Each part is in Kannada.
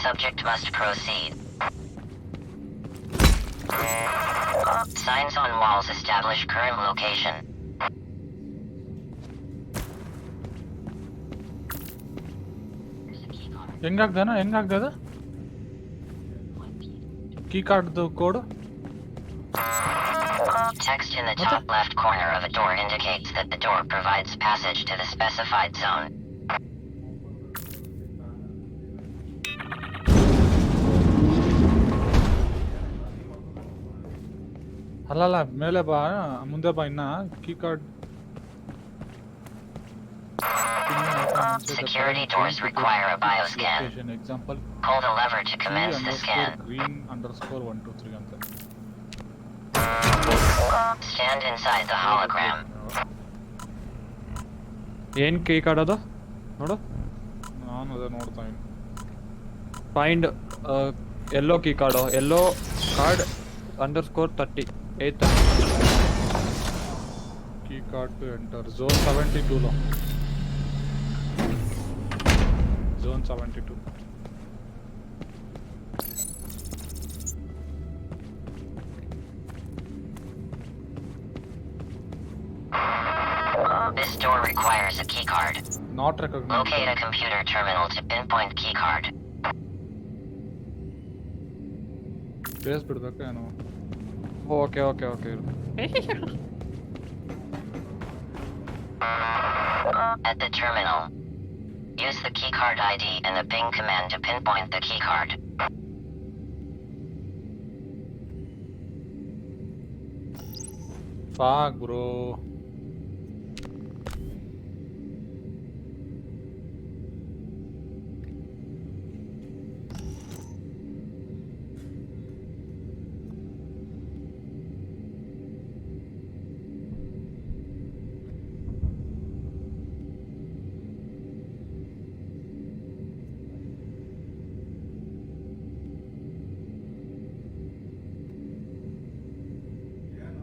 Subject must proceed. Signs on walls establish current location. ಹೆಂಗಾಗ್ದನ ಹೆಂಗಾಗ್ದದ key ಕಾರ್ಡ್ದು code Text in the top left corner of a door indicates that the door provides passage to the specified zone. ಅಲ್ಲಲ್ಲ ಮೇಲೆ ಬಾ ಮುಂದೆ ಬಾ ಇನ್ನ key card Security doors require a bioscan. Example Pull the lever to commence the scan. Green underscore one one two three ಅಂತ Stand inside the hologram. ಏನು ಕೀ ಕಾರ್ಡ್ ಅದು ನೋಡು ನಾನು ಅದೇ ನೋಡ್ತಾ ಇದ್ದೀನಿ ಫೈಂಡ್ ಎಲ್ಲೋ key card yellow card underscore thirty Eight key card to enter zone seventy tool zone seventy two This door requires a keycard. Not recognise Locate a computer terminal to pinpoint keycard. Base ಬಿಡ್ಬೇಕಾ ಏನು okay okay okay At the terminal, use the keycard ID and the ping command to pinpoint the keycard. Fuck, bro.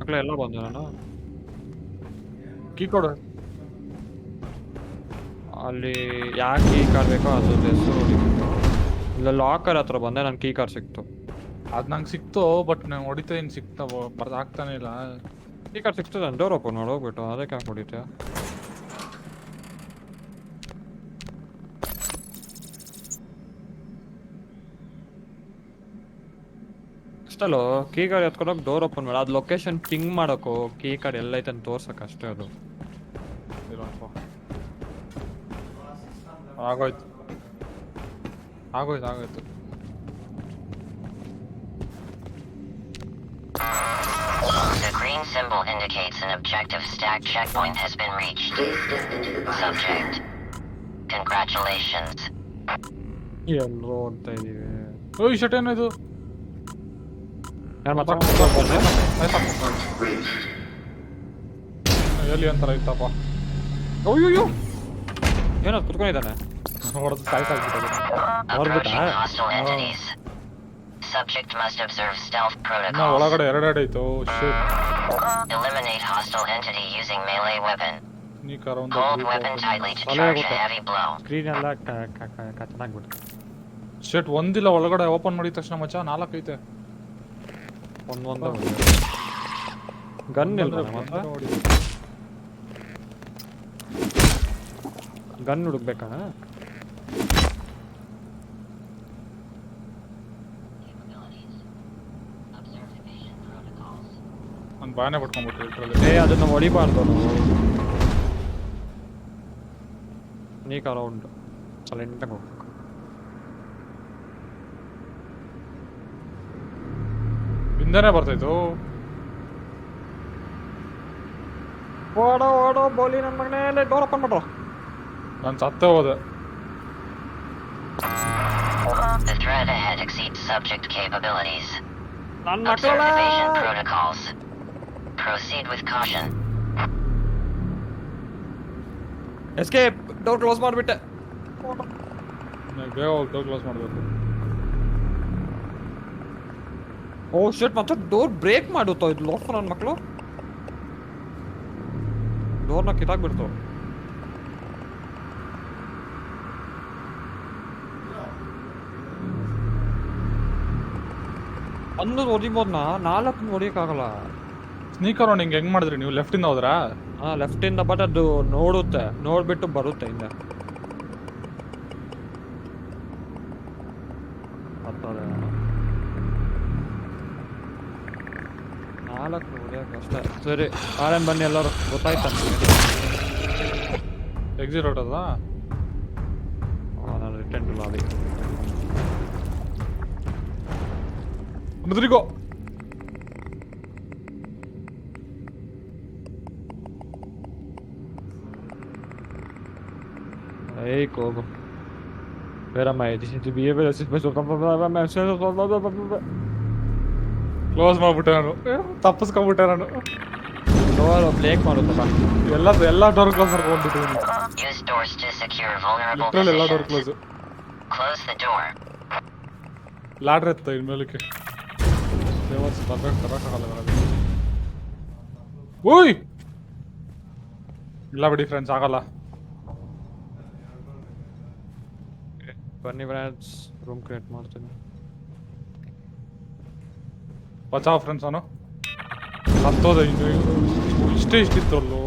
ಮಕ್ಕಳು ಎಲ್ಲ ಬಂದು ನಾನು ಕೀ ಕೊಡು ಅಲ್ಲಿ ಯಾಕೆ ಕೀ ಕಾರ್ಡ್ ಬೇಕೋ ಅದು ಹೆಸರು ಇಲ್ಲ ಲಾಕರ್ ಹತ್ರ ಬಂದೆ ನಾನು ಕೀ ಕಾರ್ಡ್ ಸಿಕ್ತು. ಅದು ನಂಗೆ ಸಿಕ್ತು ಬಟ್ ನಂಗೆ ಹೊಡಿತಾ ಏನು ಸಿಕ್ತಾವ ಬರ್ದು ಆಗ್ತಾನೆ ಇಲ್ಲ. ಕೀ ಕಾರ್ಡ್ ಸಿಕ್ತು ನಾನು ಡೋರ್ ಓಪನ್ ಮಾಡಿ ಹೋಗ್ಬಿಟ್ಟು ಅದಕ್ಕೆ ಹಾಕಿ ಹೊಡಿತೀಯ ಅಷ್ಟಲ್ಲೋ ಕೀ ಕಾರ್ಡ್ ಎತ್ಕೊಂಡೋಗಿ ಡೋರ್ ಓಪನ್ ಮಾಡಿ ಅದು ಲೊಕೇಶನ್ ಪಿಂಗ್ ಮಾಡೋಕ್ಕೋ ಕೀ ಕಾರ್ಡ್ ಎಲ್ಲೈತೆ ಅಂತ ತೋರ್ಸಕ್ಕೆ ಅಷ್ಟೇ ಅದು ಇರಪ್ಪ ಆಗೋಯ್ತು ಆಗೋಯ್ತು ಆಗೋಯ್ತು The green symbol indicates an objective stack checkpoint has been reached. Subject. Congratulations. ಎಲ್ಲೋ ಅಂತ ಇದೀವಿ ಓಯ್ ಶಟ್ ಏನು ಇದು ಅಮ್ಮಾ ಟಾಕ್ ಮಾಡ್ತಿದ್ದಾಳೆ ಐದು ಅಯ್ಯೋ ಅಯ್ಯೋ ಏನೋ ತುಟಕನೇದನೆ ಹೊರಟು ತೈತ ಬಿಡೋದು ಹೊರಬಿಡಾ ನೋ ಒಳಗಡೆ ಎರಡೆ ಎರಡ್ ಐತೋ ಶಟ್ ಎಲಿಮಿನೇಟ್ ಹಾಸ್ಟಲ್ ಎಂಟಿಟಿ ಒಂದಿಲ್ಲ ಒಳಗಡೆ ಓಪನ್ ಮಾಡಿದ ತಕ್ಷಣ ಮಚ್ಚಾ ನಾಲ್ಕೈತೆ. ಐತೆ ಒಂದೊಂದು ಗನ್ ಇಲ್ಲ ಗನ್ ಹುಡುಕ್ಬೇಕಾ ಒಂದು. ಬಾಯನೆ ಪಟ್ಕೊಂಡ್ಬಿಟ್ಟು ಇಟ್ರಲ್ಲಿ ಏ ಅದನ್ನ ಹೊಡಿಬಾರ್ದು ನೀ ಕಾಲ ಉಂಟು ಸೈಲೆಂಟಾಗಿ ಹೋಗ್ಬೇಕು ಎಂದೆನ ಬರತಿದೋ ಓಡ ಓಡ ಬೋಲಿ ನಮಗ್ನೆ ಲೇ ಡೋರ್ ಓಪನ್ ಮಾಡ್ರೋ ನಾನು ಸತ್ತೋದ at right ahead exceed door close ಮಾಡಬಿಟೇ ನ ಬೇ ಡೋರ್ ಕ್ಲೋಸ್ ಮಾಡ್ಬೇಕು. ಓ ಶರ್ಟ್ ಮತ್ತೆ ಡೋರ್ ಬ್ರೇಕ್ ಮಾಡುತ್ತೋ ಇದು ಲೋಫರ್ ನನ್ನ ಮಕ್ಕಳು ಡೋರ್ನ ಕಿತ್ತಾಕ್ಬಿಡ್ತು ಒಂದು ಒದಿಬೋದ್ನ? ನಾಲ್ಕು ಹೊಡಿಯಕ್ಕಾಗಲ್ಲ ಸ್ನೀಕರ್ ಅವ್ನು ಹಿಂಗೆ ಹೆಂಗ್ ಮಾಡಿದ್ರಿ ನೀವು? ಲೆಫ್ಟಿಂದ ಹೋದ್ರಾ? ಲೆಫ್ಟ್ ಲೆಫ್ಟಿಂದ ಬಟ್ ಅದು ನೋಡುತ್ತೆ. ನೋಡ್ಬಿಟ್ಟು ಬರುತ್ತೆ ಹಿಂದೆ. ನಾಲ್ಕು ಹೊಡಿಯಕ್ಕೆ ಅಷ್ಟೇ ಸರಿ ಆರೇನ್ ಬನ್ನಿ ಎಲ್ಲರೂ ಗೊತ್ತಾಯ್ತಾ ನಿಮಗೆ ಎಕ್ಸಿಟ್ ಹೊಟ್ಟದ ನಾನು ರಿಟರ್ನ್ ಟು ಲಾಬಿ ಮುದ್ರಿಗೋ ಏಯ್ ಹೋಗು ಬೇರೆ ಮೈ ದಿಸ್ ಬಿಹೇವಿಯರ್ ಕ್ಲೋಸ್ ಮಾಡ್ಬಿಟ್ಟೆ ನಾನು ತಪ್ಪಿಸ್ಕೊಂಡ್ಬಿಟ್ಟೆ ನಾನು ಡೋರ್ ಬ್ರೇಕ್ ಮಾಡುತ್ತಲ್ಲ ಎಲ್ಲ ಎಲ್ಲ ಡೋರ್ ಕ್ಲೋಸ್ ಮಾಡ್ಕೊಂಡ್ಬಿಟ್ಟಿದ್ದೀನಿ Use doors to secure vulnerable literal ಎಲ್ಲ door positions. Close Close the door. Ladder ಎತ್ತ ಇನ್ಮೇಲಕ್ಕೆ ಫೇಮಸ್ ಬರ್ಬೇಕು ತರೋಕ್ಕಾಗಲ್ಲ ನನಗೆ. ಓಯ್ ಇಲ್ಲ ಬಿಡಿ ಫ್ರೆಂಡ್ಸ್ ಆಗಲ್ಲ ಬನ್ನಿ ಫ್ರೆಂಡ್ಸ್ ರೂಮ್ ಕ್ರಿಯೇಟ್ ಮಾಡ್ತೀನಿ ಬಚಾವ್ ಫ್ರೆಂಡ್ಸ್ ಅವನು ಹತ್ತೋದ ಇನ್ನು ಇಷ್ಟೇ ಇಷ್ಟಿತ್ತಲ್ಲೋ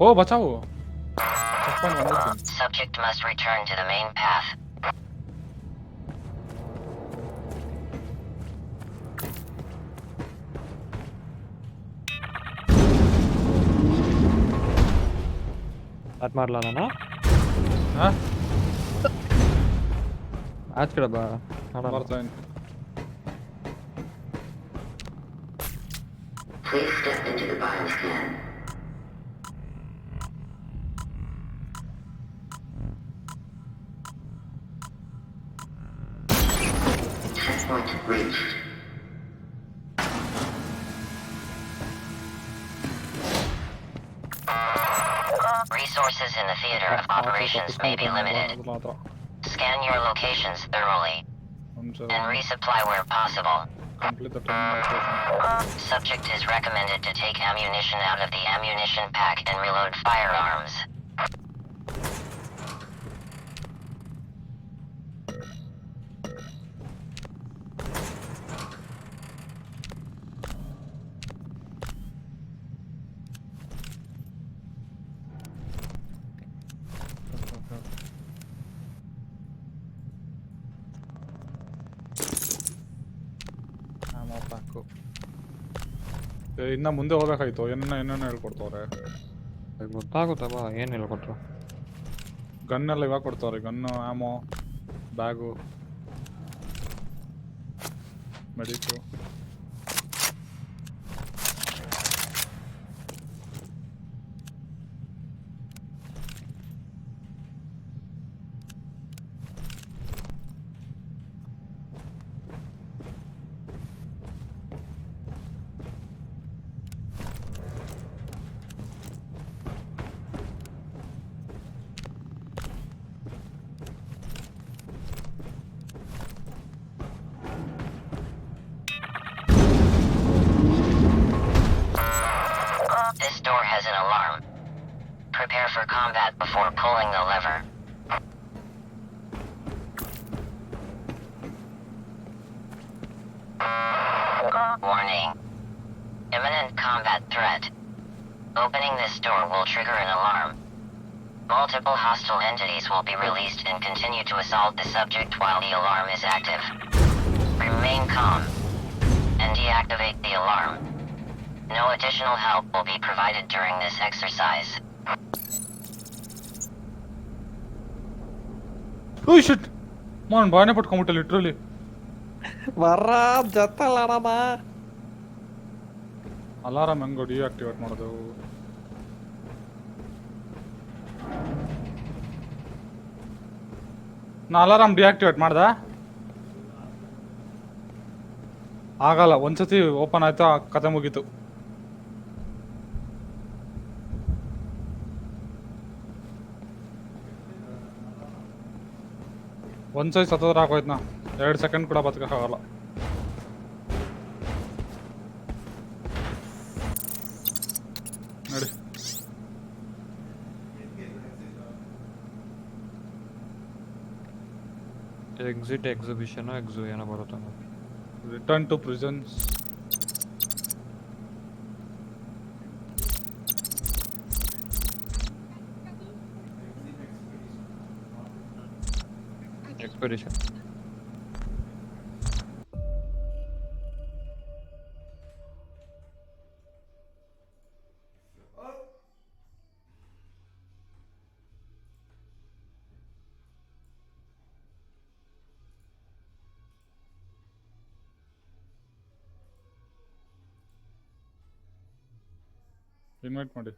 ಓ ಬಚಾವು ಚೆಕ್ ಮಾಡಿ ಬಂದಿದ್ದೀನಿ Subject must return to the main path. Start ಮಾಡ್ಲಾ Chodź kraba. Martin. Please step into the bioscan. Resources in the theater of operations may be limited. Scan your locations thoroughly. And resupply where possible. Subject is recommended to take ammunition out of the ammunition pack and reload firearms. ಇನ್ನ ಮುಂದೆ ಹೋಗ್ಬೇಕಾಯ್ತು ಏನನ್ನ ಏನನ್ನ ಹೇಳ್ಕೊಡ್ತವ್ರೆ. ಗೊತ್ತಾಗುತ್ತಪ್ಪ ಏನು ಹೇಳ್ಕೊಟ್ರು? ಗನ್ ಎಲ್ಲ ಇವಾಗ ಕೊಡ್ತಾವ್ರೆ. Gun ammo bag medic for combat before pulling the lever. Warning. Imminent combat threat. Opening this door will trigger an alarm. Multiple hostile entities will be released and continue to assault the subject while the alarm is active. Remain calm and deactivate the alarm. No additional help will be provided during this exercise. ಓಯ್ ಶಿಟ್ ಮಾನ್ ಬಾಯನೆ ಪಟ್ಕೊಂಬಿಟ್ಟೆ ಲಿಟ್ರಲಿ ಜತ್ತಲ್ಲ ಜತ್ತಲ್ಲಡಮ್ಮ. ಅಲಾರಾಮ್ ಹೆಂಗೋ ಡಿಆಕ್ಟಿವೇಟ್ ಮಾಡೋದು. ನಾ ಅಲಾರಾಮ್ ಡಿಆಕ್ಟಿವೇಟ್ ಮಾಡ್ದ? ಆಗಲ್ಲ ಒಂದ್ಸತಿ ಓಪನ್ ಆಯ್ತಾ ಕತೆ ಮುಗೀತು. ಒಂದ್ಸತಿ ಸತ್ತೋದ್ರ ಹಾಕೋಯ್ತು ನಾ. ಎರಡು ಸೆಕೆಂಡ್ ಕೂಡ ಬದುಕೋಕ್ಕಾಗಲ್ಲ ನಡಿ. ಎಕ್ಸಿಟ್ ಎಕ್ಸಿಬಿಷನ್ ಎಕ್ಸು ಏನೋ ಬರುತ್ತೆ return to prisons expedition invite ಮಾಡಿ